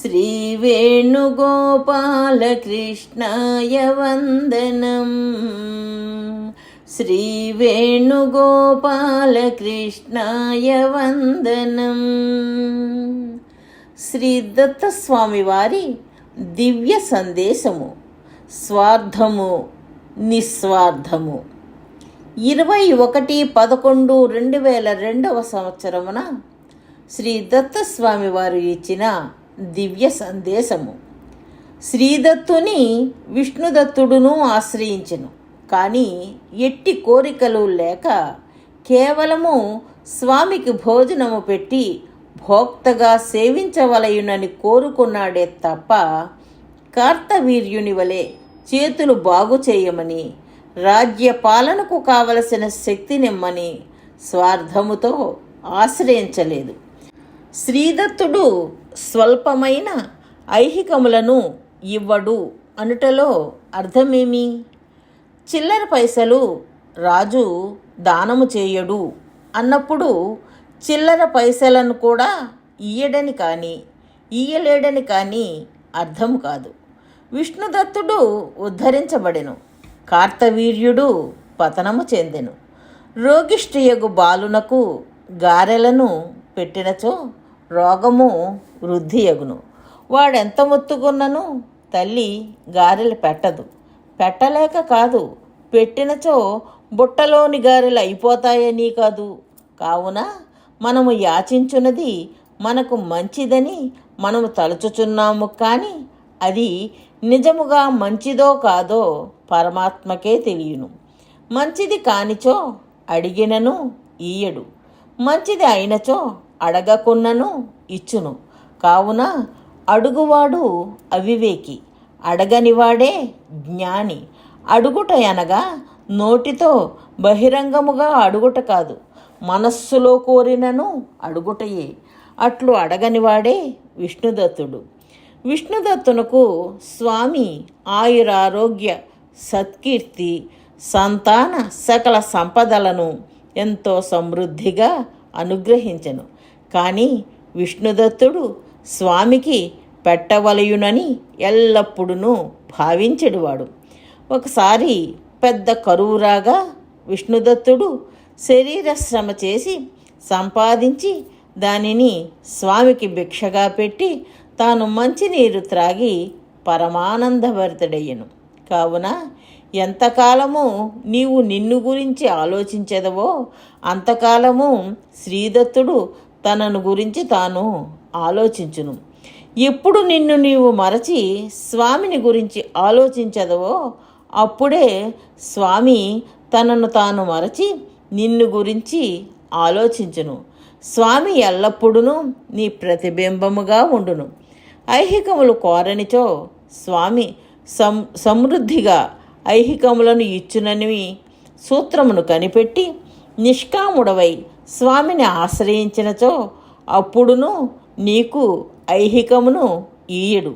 श्रीवेणुगोपालकृष्णाय वन्दनम् శ్రీవేణుగోపాలకృష్ణాయ వందనం శ్రీ దత్తస్వామి వారి దివ్య సందేశము స్వార్థము నిస్వార్థము ఇరవై ఒకటి పదకొండు రెండు వేల రెండవ సంవత్సరమున శ్రీ దత్తస్వామి వారు ఇచ్చిన దివ్య సందేశము. శ్రీదత్తుని విష్ణుదత్తుడును ఆశ్రయించెను. కానీ ఎట్టి కోరికలు లేక కేవలము స్వామికి భోజనము పెట్టి భోక్తగా సేవించవలయునని కోరుకున్నాడే తప్ప కార్తవీర్యుని వలె చేతులు బాగు చేయమని రాజ్య పాలనకు కావలసిన శక్తినిమ్మని స్వార్థముతో ఆశ్రయించలేదు. శ్రీదత్తుడు స్వల్పమైన ఐహికములను ఇవ్వడు అనుటలో అర్థమేమి? చిల్లర పైసలు రాజు దానము చేయడు అన్నప్పుడు చిల్లర పైసలను కూడా ఇయ్యడని కానీ ఇయ్యలేడని కానీ అర్థం కాదు. విష్ణుదత్తుడు ఉద్ధరించబడెను. కార్తవీర్యుడు పతనము చెందెను. రోగిష్ఠియగు బాలునకు గారెలను పెట్టినచో రోగము వృద్ధియగును వాడెంత మొత్తుకున్నను తల్లి గారెలు పెట్టదు. పెట్టలేక కాదు పెట్టినచో బుట్టలోని గారెలు అయిపోతాయని కాదు. కావున మనము యాచించున్నది మనకు మంచిదని మనము తలుచుచున్నాము కానీ అది నిజముగా మంచిదో కాదో పరమాత్మకే తెలియను. మంచిది కానిచో అడిగినను ఈయడు. మంచిది అయినచో అడగకున్నను ఇచ్చును. కావున అడుగువాడు అవివేకి అడగనివాడే జ్ఞాని. అడుగుట అనగా నోటితో బహిరంగముగా అడుగుట కాదు మనస్సులో కోరినను అడుగుటయే. అట్లు అడగనివాడే విష్ణుదత్తుడు. విష్ణుదత్తునకు స్వామి ఆయురారోగ్య సత్కీర్తి సంతాన సకల సంపదలను ఎంతో సమృద్ధిగా అనుగ్రహించను. కానీ విష్ణుదత్తుడు స్వామికి పెట్టవలయునని ఎల్లప్పుడూ భావించెడువాడు ఒకసారి పెద్ద కరువు రాగా విష్ణుదత్తుడు శరీర శ్రమ చేసి సంపాదించి దానిని స్వామికి భిక్షగా పెట్టి తాను మంచినీరు త్రాగి పరమానందభరితుడయ్యను. కావున ఎంతకాలము నీవు నిన్ను గురించి ఆలోచించదవో అంతకాలము శ్రీదత్తుడు తనను గురించి తాను ఆలోచించును. ఎప్పుడు నిన్ను నీవు మరచి స్వామిని గురించి ఆలోచించదవో అప్పుడే స్వామి తనను తాను మరచి నిన్ను గురించి ఆలోచించును. స్వామి ఎల్లప్పుడూ నీ ప్రతిబింబముగా ఉండును. ఐహికములు కోరనిచో స్వామి సం సమృద్ధిగా ఐహికములను ఇచ్చునని సూత్రమును కనిపెట్టి నిష్కాముడవై స్వామిని ఆశ్రయించినచో అప్పుడును నీకు ఐహికమును ఈయడు.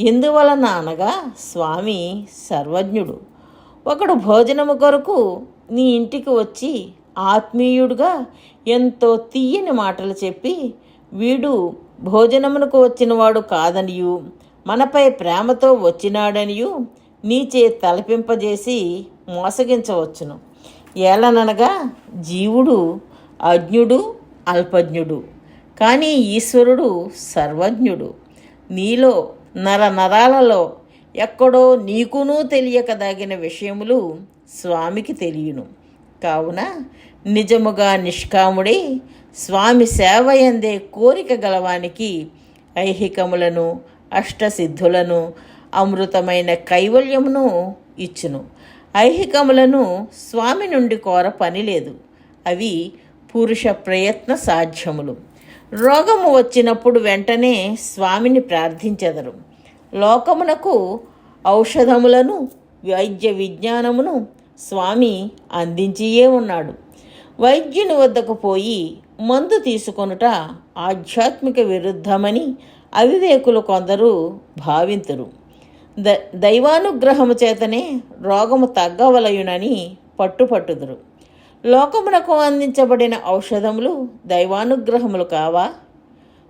ఎందువలన అనగా స్వామి సర్వజ్ఞుడు. ఒకడు భోజనము కొరకు నీ ఇంటికి వచ్చి ఆత్మీయుడుగా ఎంతో తీయని మాటలు చెప్పి వీడు భోజనమునకు వచ్చినవాడు కాదనియు మనపై ప్రేమతో వచ్చినాడనియు నీచే తలపింపజేసి మోసగించవచ్చును. ఏలననగా జీవుడు అజ్ఞుడు అల్పజ్ఞుడు. కానీ ఈశ్వరుడు సర్వజ్ఞుడు. నీలో నర నరాలలో ఎక్కడో నీకునూ తెలియకదగిన విషయములు స్వామికి తెలియను. కావున నిజముగా నిష్కాముడై స్వామి సేవ ఎందే కోరిక గలవానికి ఐహికములను అష్టసిద్ధులను అమృతమైన కైవల్యమును ఇచ్చును. ఐహికములను స్వామి నుండి కోర పని లేదు అవి పురుష ప్రయత్న సాధ్యములు. రోగము వచ్చినప్పుడు వెంటనే స్వామిని ప్రార్థించెదరు. లోకమునకు ఔషధములను వైద్య విజ్ఞానమును స్వామి అందించియే ఉన్నాడు. వైద్యుని వద్దకు పోయి మందు తీసుకొనుట ఆధ్యాత్మిక విరుద్ధమని అవివేకులు కొందరు భావింతురు. ద దైవానుగ్రహము చేతనే రోగము తగ్గవలయునని పట్టుపట్టుదురు. లోకమునకు అందించబడిన ఔషధములు దైవానుగ్రహములు కావా?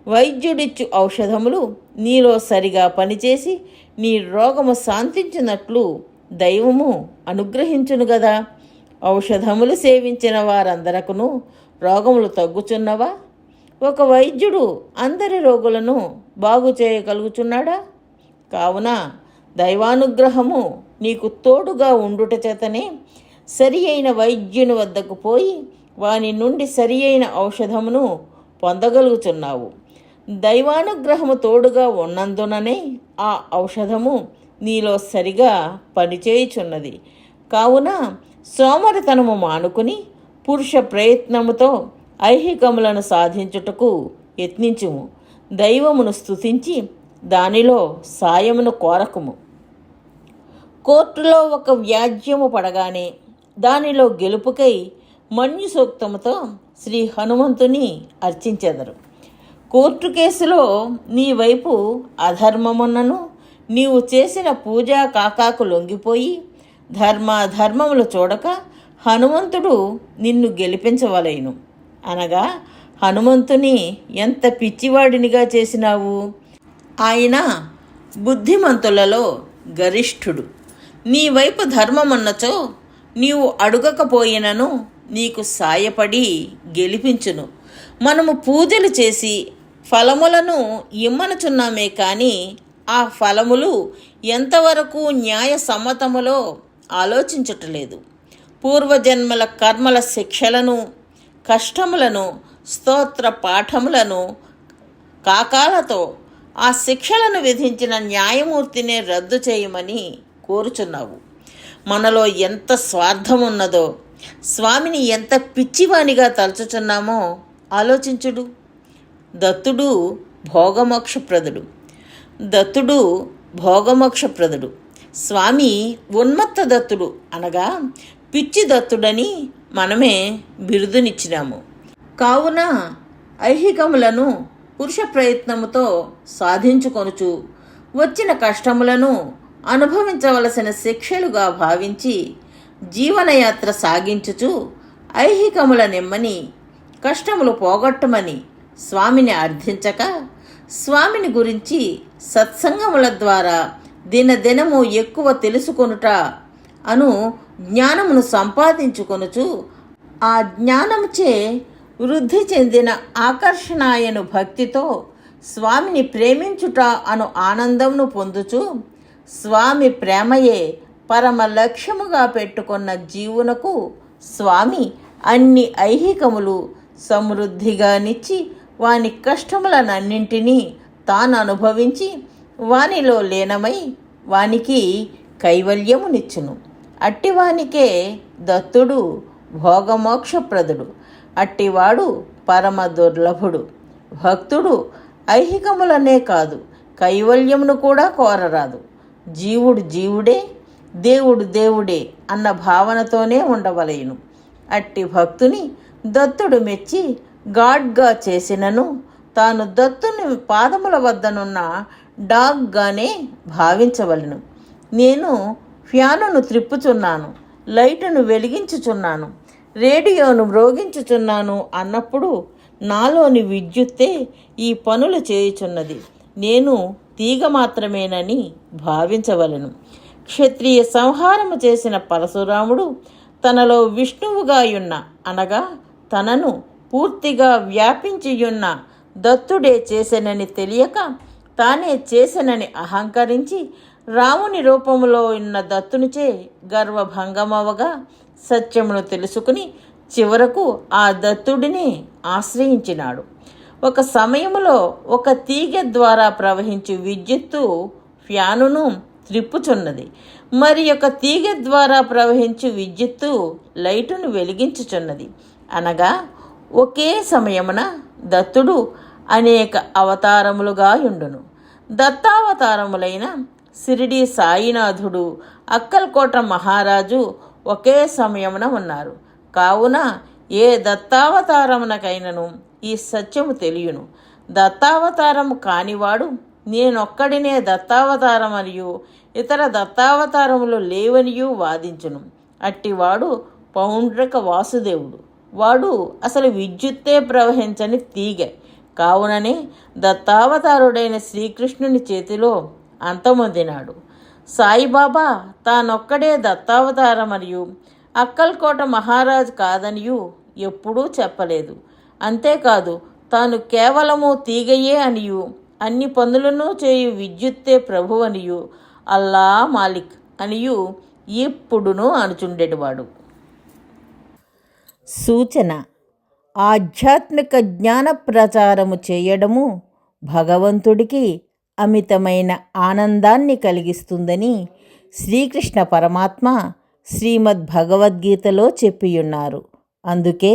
వైద్యుడిచ్చు ఔషధములు నీలో సరిగా పనిచేసి నీ రోగము శాంతించినట్లు దైవము అనుగ్రహించును గదా. ఔషధములు సేవించిన వారందరకును రోగములు తగ్గుచున్నవా? ఒక వైద్యుడు అందరి రోగులను బాగు చేయగలుగుచున్నాడా? కావున దైవానుగ్రహము నీకు తోడుగా ఉండుట చేతనే సరి అయిన వైద్యుని వద్దకు పోయి వాని నుండి సరి అయిన ఔషధమును పొందగలుగుచున్నావు దైవానుగ్రహము తోడుగా ఉన్నందుననే ఆ ఔషధము నీలో సరిగా పనిచేయుచున్నది. కావున సోమరితనము మానుకుని పురుష ప్రయత్నముతో ఐహికములను సాధించుటకు యత్నించుము. దైవమును స్థుతించి దానిలో సాయమును కోరకుము. కోర్టులో ఒక వ్యాజ్యము పడగానే దానిలో గెలుపుకై మన్యు సూక్తముతో శ్రీ హనుమంతుని అర్చించెదరు. కోర్టు కేసులో నీ వైపు అధర్మమున్నను నీవు చేసిన పూజా కాకాకు లొంగిపోయి ధర్మాధర్మములు చూడక హనుమంతుడు నిన్ను గెలిపించవలేను. అనగా హనుమంతుని ఎంత పిచ్చివాడినిగా చేసినావు? ఆయన బుద్ధిమంతులలో గరిష్ఠుడు. నీ వైపు ధర్మమున్నచో నీవు అడుగకపోయినను నీకు సాయపడి గెలిపించును. మనము పూజలు చేసి ఫలములను ఇమ్మనుచున్నామే కానీ ఆ ఫలములు ఎంతవరకు న్యాయ సమ్మతములో ఆలోచించటలేదు. పూర్వజన్మల కర్మల శిక్షలను కష్టములను స్తోత్ర పాఠములను కాకాలతో ఆ శిక్షలను విధించిన న్యాయమూర్తినే రద్దు చేయమని కోరుచున్నావు. మనలో ఎంత స్వార్థం ఉన్నదో స్వామిని ఎంత పిచ్చివానిగా తలచుచున్నామో ఆలోచించుడు. దత్తుడు భోగమోక్షప్రదుడు. దత్తుడు భోగమోక్షప్రదుడు. స్వామి ఉన్మత్త దత్తుడు అనగా పిచ్చి దత్తుడని మనమే బిరుదునిచ్చినాము. కావున ఐహికములను పురుష ప్రయత్నముతో సాధించుకొనుచు వచ్చిన కష్టములను అనుభవించవలసిన శిక్షలుగా భావించి జీవనయాత్ర సాగించుచు ఐహికముల నిమ్మని కష్టములు పోగొట్టమని స్వామిని అర్థించక స్వామిని గురించి సత్సంగముల ద్వారా దినదినము ఎక్కువ తెలుసుకొనుట అను జ్ఞానమును సంపాదించుకొనుచు ఆ జ్ఞానముచే వృద్ధి చెందిన ఆకర్షణాయను భక్తితో స్వామిని ప్రేమించుట అను ఆనందమును పొందుచు స్వామి ప్రేమయే పరమ లక్ష్యముగా పెట్టుకున్న జీవునకు స్వామి అన్ని ఐహికములు సమృద్ధిగానిచ్చి వాని కష్టములనన్నింటినీ తాను అనుభవించి వానిలో లీనమై వానికి కైవల్యమునిచ్చును. అట్టివానికే దత్తుడు భోగమోక్షప్రదుడు. అట్టివాడు పరమ దుర్లభుడు భక్తుడు ఐహికములనే కాదు కైవల్యమును కూడా కోరరాదు. జీవుడు జీవుడే దేవుడు దేవుడే అన్న భావనతోనే ఉండవలేను. అట్టి భక్తుని దత్తుడు మెచ్చి గాడ్గా చేసినను తాను దత్తుని పాదముల వద్దనున్న డాగ్గానే భావించవలను. నేను ఫ్యానును త్రిప్పుచున్నాను లైటును వెలిగించుచున్నాను రేడియోను మ్రోగించుచున్నాను అన్నప్పుడు నాలోని విద్యుత్తే ఈ పనులు చేయుచున్నది. నేను తీగ మాత్రమేనని భావించవలను. క్షత్రియ సంహారము చేసిన పరశురాముడు తనలో విష్ణువుగాయున్న అనగా తనను పూర్తిగా వ్యాపించియున్న దత్తుడే చేసెనని తెలియక తానే చేసెనని అహంకరించి రాముని రూపంలో ఉన్న దత్తునిచే గర్వభంగమవగా సత్యమును తెలుసుకుని చివరకు ఆ దత్తుడిని ఆశ్రయించినాడు. ఒక సమయములో ఒక తీగ ద్వారా ప్రవహించు విద్యుత్తు ఫ్యానును త్రిప్పుచున్నది. మరి ఒక తీగ ద్వారా ప్రవహించు విద్యుత్తు లైటును వెలిగించుచున్నది. అనగా ఒకే సమయమున దత్తుడు అనేక అవతారములుగా ఉండును దత్తావతారములైన సిరిడి సాయినాథుడు అక్కల్కోట మహారాజు ఒకే సమయమున ఉన్నారు. కావున ఏ దత్తావతారమునకైనను ఈ సత్యము తెలియను. దత్తావతారము కానివాడు నేనొక్కడినే దత్తావతారం మరియు ఇతర దత్తావతారములు లేవనియూ వాదించును. అట్టివాడు పౌండ్రక వాసుదేవుడు. వాడు అసలు విద్యుత్తే ప్రవహించని తీగ. కావుననే దత్తావతారుడైన శ్రీకృష్ణుని చేతిలో అంతమొందినాడు. సాయిబాబా తానొక్కడే దత్తావతార మరియు అక్కల్కోట మహారాజు కాదనియు ఎప్పుడూ చెప్పలేదు. అంతేకాదు తాను కేవలము తీగయే అనియు అన్ని పనులను చేయు విద్యుత్తే ప్రభువనియు అల్లా మాలిక్ అనియు ఇప్పుడును అనుచుండేటివాడు సూచన ఆధ్యాత్మిక జ్ఞాన ప్రచారము చేయడము భగవంతుడికి అమితమైన ఆనందాన్ని కలిగిస్తుందని శ్రీకృష్ణ పరమాత్మ శ్రీమద్ భగవద్గీతలో చెప్పియున్నారు. అందుకే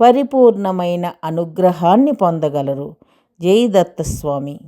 పరిపూర్ణమైన అనుగ్రహాన్ని పొందగలరు. జై దత్తస్వామి.